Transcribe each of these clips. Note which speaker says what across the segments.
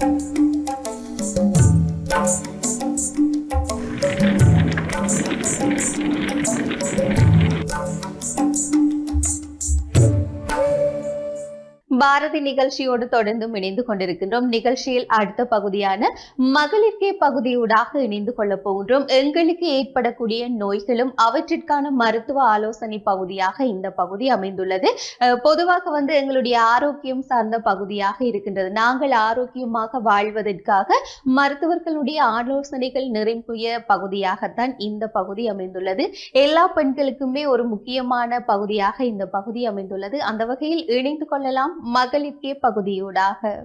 Speaker 1: Thank you. Bharathi நிகழ்ச்சியோடு தொடர்ந்தும் இணைந்து கொண்டிருக்கின்றோம். நிகழ்ச்சியில் அடுத்த பகுதியான மகளிர்கே பகுதியூடாக இணைந்து கொள்ளப் போகின்றோம். எங்களுக்கு ஏற்படக்கூடிய நோய்களும் அவற்றிற்கான மருத்துவ ஆலோசனை பகுதியாக இந்த பகுதி அமைந்துள்ளது. பொதுவாக வந்து எங்களுடைய ஆரோக்கியம் சார்ந்த பகுதியாக இருக்கின்றது. நாங்கள் ஆரோக்கியமாக வாழ்வதற்காக மருத்துவர்களுடைய ஆலோசனைகள் நிறைந்துய பகுதியாகத்தான் இந்த பகுதி அமைந்துள்ளது. எல்லா பெண்களுக்குமே ஒரு முக்கியமான பகுதியாக இந்த பகுதி அமைந்துள்ளது. அந்த வகையில் இணைந்து கொள்ளலாம். மகளிர்கே பகுதியூடாக.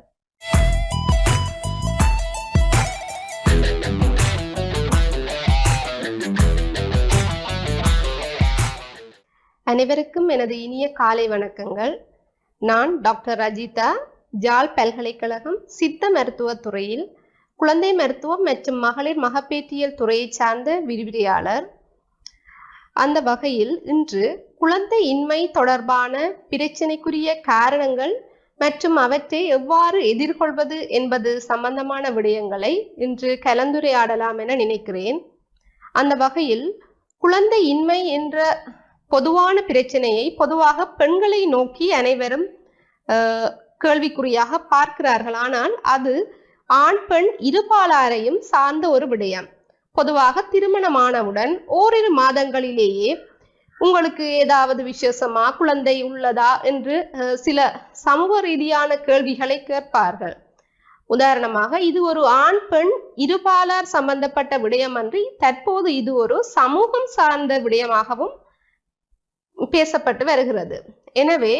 Speaker 2: அனைவருக்கும் எனது இனிய காலை வணக்கங்கள். நான் டாக்டர் ரஜிதா ஜால் பல்கலைக்கழகம் சித்த மருத்துவத் துறையில் குழந்தை மருத்துவம் மற்றும் மகளிர் மகப்பேற்றியல் துறையைச் சார்ந்த விரிவுரையாளர். அந்த வகையில் இன்று குழந்தை இன்மை தொடர்பான பிரச்சினைக்குரிய காரணங்கள் மற்றும் அவற்றை எவ்வாறு எதிர்கொள்வது என்பது சம்பந்தமான விடயங்களை இன்று கலந்துரையாடலாம் என நினைக்கிறேன். அந்த வகையில் குழந்தை இன்மை என்ற பொதுவான பிரச்சனையை பொதுவாக பெண்களை நோக்கி அனைவரும் கேள்விக்குறியாக பார்க்கிறார்கள். ஆனால் அது ஆண் பெண் இருபாலாரையும் சார்ந்த ஒரு விடயம். பொதுவாக திருமணமானவுடன் ஓரிரு மாதங்களிலேயே உங்களுக்கு ஏதாவது விசேஷமா குழந்தை உள்ளதா என்று சில சமூக ரீதியான கேள்விகளை கேட்பார்கள். உதாரணமாக இது ஒரு ஆண் பெண் இருபாலார் சம்பந்தப்பட்ட விடயமன்றி தற்போது இது ஒரு சமூகம் சார்ந்த விடயமாகவும் பேசப்பட்டு வருகிறது. எனவே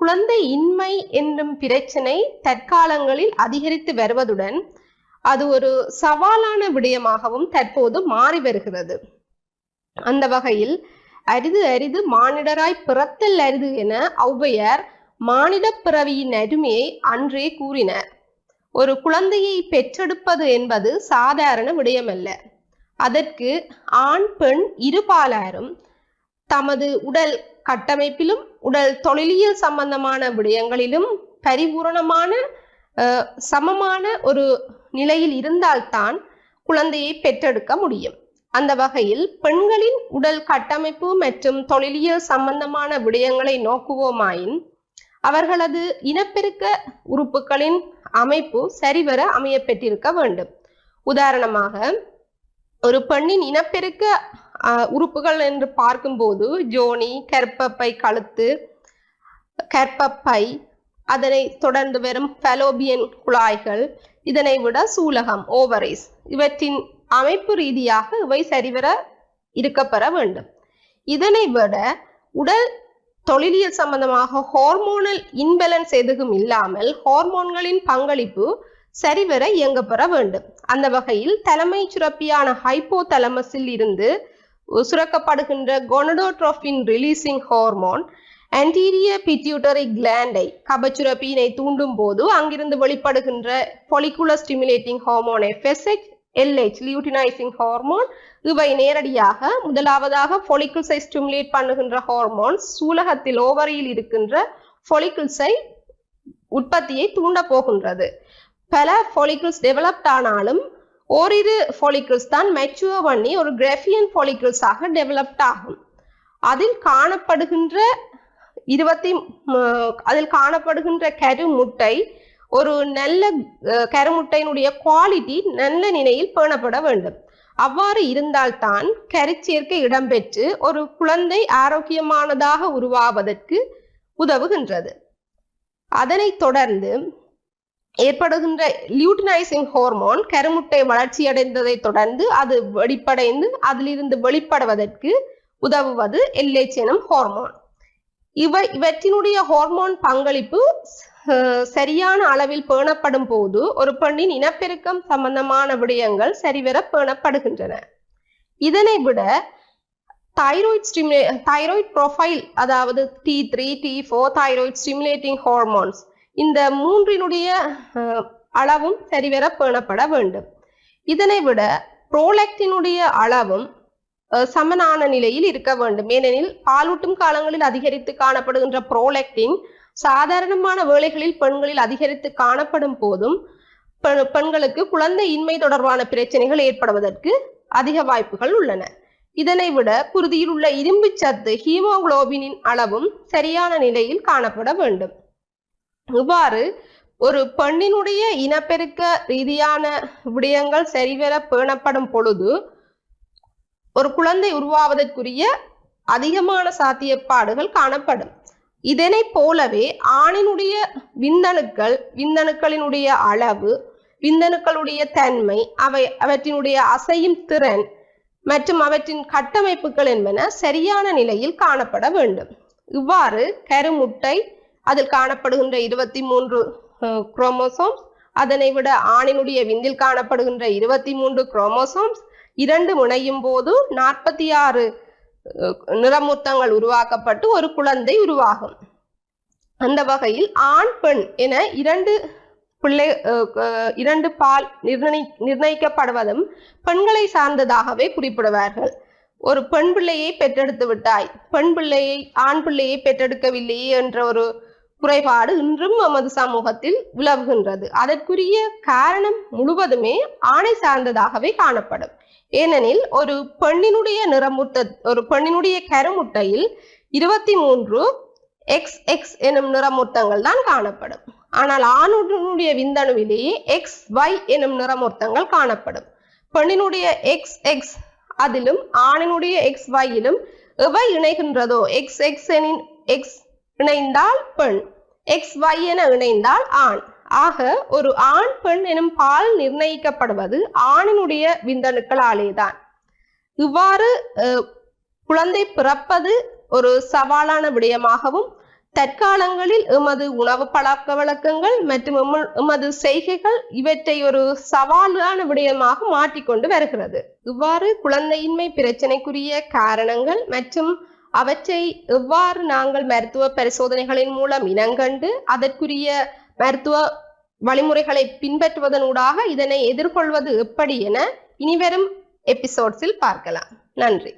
Speaker 2: குழந்தை இன்மை என்னும் பிரச்சனை தற்காலங்களில் அதிகரித்து வருவதுடன் அது ஒரு சவாலான விடயமாகவும் தற்போது மாறி வருகிறது. அந்த வகையில் அரிது அரிது மானிடராய் பிறத்தல் அரிது என ஔவையார் மானிட பிறவியின் அருமையை அன்றே கூறினார். ஒரு குழந்தையை பெற்றெடுப்பது என்பது சாதாரண விடயமல்ல. அதற்கு ஆண் பெண் இருபாலாரும் தமது உடல் கட்டமைப்பிலும் உடல் தொழிலியல் சம்பந்தமான விடயங்களிலும் பரிபூரணமான சமமான ஒரு நிலையில் இருந்தால்தான் குழந்தையை பெற்றெடுக்க முடியும். அந்த வகையில் பெண்களின் உடல் கட்டமைப்பு மற்றும் தொழிலியல் சம்பந்தமான விடயங்களை நோக்குவோமாயின் அவர்களது இனப்பெருக்க உறுப்புகளின் அமைப்பு சரிவர அமையப்பெற்றிருக்க வேண்டும். உதாரணமாக ஒரு பெண்ணின் இனப்பெருக்க உறுப்புகள் என்று பார்க்கும்போது ஜோனி கற்பப்பை கழுத்து கற்பப்பை அதனை தொடர்ந்து வரும் ஃபெலோபியன் குழாய்கள் இதனை விட சூலகம் ஓவரைஸ் இவற்றின் அமைப்பு ரீதியாக இவை சரிவர இருக்கப்பெற வேண்டும். இதனை விட உடல் தொழிலியல் சம்பந்தமாக ஹார்மோனல் இன்பேலன்ஸ் எதுவும் இல்லாமல் ஹார்மோன்களின் பங்களிப்பு சரிவர இயங்கப்பெற வேண்டும். அந்த வகையில் தலைமை சுரப்பியான ஹைப்போ தலமஸில் இருந்து சுரக்கப்படுகின்ற gonadotrophin releasing hormone anterior pituitary கிளாண்டை கபச்சுரப்பியினை தூண்டும் போது அங்கிருந்து வெளிப்படுகின்ற follicular stimulating hormone FSH LH luteinizing hormone இவை நேரடியாக முதலாவதாக பொலிகுல்ஸை ஸ்டிமுலேட் பண்ணுகின்ற ஹார்மோன் சூலகத்தில் ஓவரியில் இருக்கின்ற பொலிகுல்ஸை உற்பத்தியை தூண்ட போகின்றது. பல பொலிகுல்ஸ் டெவலப்ட் ஆனாலும் ஓரிரு பொலிகுல்ஸ் தான் மெச்சுவர் பண்ணி ஒரு கிராஃபியன் பொலிகுல்ஸாக டெவலப்ட் ஆகும். அதில் காணப்படுகின்ற இருபத்தி அதில் காணப்படுகின்ற கரு முட்டை ஒரு நல்ல கருமுட்டையினுடைய குவாலிட்டி நல்ல நிலையில் பேணப்பட வேண்டும். அவ்வாறு இருந்தால்தான் கருச்சேர்க்கை இடம்பெற்று ஒரு குழந்தை ஆரோக்கியமானதாக உருவாவதற்கு உதவுகின்றது. அதனைத் தொடர்ந்து ஏற்படுகின்ற லியூட்டினைசிங் ஹார்மோன் கருமுட்டை வளர்ச்சியடைந்ததை தொடர்ந்து அது வெளிப்படைந்து அதிலிருந்து வெளிப்படுவதற்கு உதவுவது எல்ஏச் ஹார்மோன் இவை இவற்றினுடைய ஹார்மோன் பங்களிப்பு சரியான அளவில் பேணப்படும் போது ஒரு பெண்ணின் இனப்பெருக்கம் சம்பந்தமான விடயங்கள் சரிவர பேணப்படுகின்றன. இதனை விட தைராய்ட் ஸ்டிமுலே தைராய்ட் ப்ரொஃபைல் அதாவது T three T four thyroid stimulating hormones இந்த மூன்றினுடைய அளவும் சரிவர பேணப்பட வேண்டும். இதனை விட புரோலக்டினுடைய அளவும் சமனான நிலையில் இருக்க வேண்டும். ஏனெனில் பாலூட்டும் காலங்களில் அதிகரித்து காணப்படுகின்ற புரோலக்டின் சாதாரணமான வேலைகளில் பெண்களில் அதிகரித்து காணப்படும் போதும் பெ- பெண்களுக்கு குழந்தை இன்மை தொடர்பான பிரச்சனைகள் ஏற்படுவதற்கு அதிக வாய்ப்புகள் உள்ளன. இதனை விட குருதியில் உள்ள இரும்பு சத்து ஹீமோகுளோபினின் அளவும் சரியான நிலையில் காணப்பட வேண்டும். இவ்வாறு ஒரு பெண்ணினுடைய இனப்பெருக்க ரீதியான விடயங்கள் சரிவர பேணப்படும் பொழுது ஒரு குழந்தை உருவாவதற்குரிய அதிகமான சாத்தியப்பாடுகள் காணப்படும். இதனை போலவே ஆணினுடைய விந்தணுக்கள் விந்தணுக்களினுடைய அளவு விந்தணுக்களுடைய தன்மை அவை அவற்றினுடைய அசையும் திறன் மற்றும் அவற்றின் கட்டமைப்புகள் என்பன சரியான நிலையில் காணப்பட வேண்டும். இவ்வாறு கருமுட்டை அதில் காணப்படுகின்ற இருபத்தி மூன்று குரோமோசோம்ஸ் அதனை விட ஆணினுடைய விந்தில் காணப்படுகின்ற இருபத்தி மூன்று குரோமோசோம்ஸ் இரண்டு முனையும் போது நாற்பத்தி ஆறு நிறமூர்த்தங்கள் உருவாக்கப்பட்டு ஒரு குழந்தை உருவாகும். அந்த வகையில் ஆண் பெண் என இரண்டு பிள்ளை இரண்டு பால் நிர்ணய நிர்ணயிக்கப்படுவதும் பெண்களை சார்ந்ததாகவே குறிப்பிடுவார்கள். ஒரு பெண் பிள்ளையை பெற்றெடுத்து விட்டாய் பெண் பிள்ளையை ஆண் பிள்ளையை பெற்றெடுக்கவில்லையே என்ற ஒரு குறைபாடு இன்றும் நமது சமூகத்தில் விளவுகின்றது அதற்குரிய காரணம் முழுவதுமே ஆணை சார்ந்ததாகவே காணப்படும். ஏனெனில் ஒரு பெண்ணினுடைய நிறமுட்ட ஒரு பெண்ணினுடைய கருமுட்டையில் இருபத்தி மூன்று எக்ஸ் எக்ஸ் எனும் நிறமூர்த்தங்கள் தான் காணப்படும். ஆனால் ஆணுடைய விந்தணுவிலேயே எக்ஸ் ஒய் எனும் நிறமூர்த்தங்கள் காணப்படும். பெண்ணினுடைய எக்ஸ் எக்ஸ் அதிலும் ஆணினுடைய எக்ஸ் ஒய்யிலும் எவை இணைகின்றதோ? எக்ஸ் எக்ஸ் எனின் எக்ஸ் இணைந்தால் பெண் எக்ஸ் ஒய் என இணைந்தால் ஆண். ஆக ஒரு ஆண் பெண் எனும் பால் நிர்ணயிக்கப்படுவது ஆணினுடைய விந்தணுக்களாலேதான். இவ்வாறு குழந்தை பிறப்பது ஒரு சவாலான விடயமாகவும் தற்காலங்களில் எமது உணவு பழக்க வழக்கங்கள் மற்றும் எமது செய்கைகள் இவற்றை ஒரு சவாலான விடயமாக மாற்றிக்கொண்டு வருகிறது. இவ்வாறு குழந்தையின்மை பிரச்சனைக்குரிய காரணங்கள் மற்றும் அவற்றை எவ்வாறு நாங்கள் மருத்துவ பரிசோதனைகளின் மூலம் இனங்கண்டு அதற்குரிய மருத்துவ வழிமுறைகளை பின்பற்றுவதனூடாக இதனை எதிர்கொள்வது எப்படி என இனிவரும் எபிசோட்ஸில் பார்க்கலாம். நன்றி.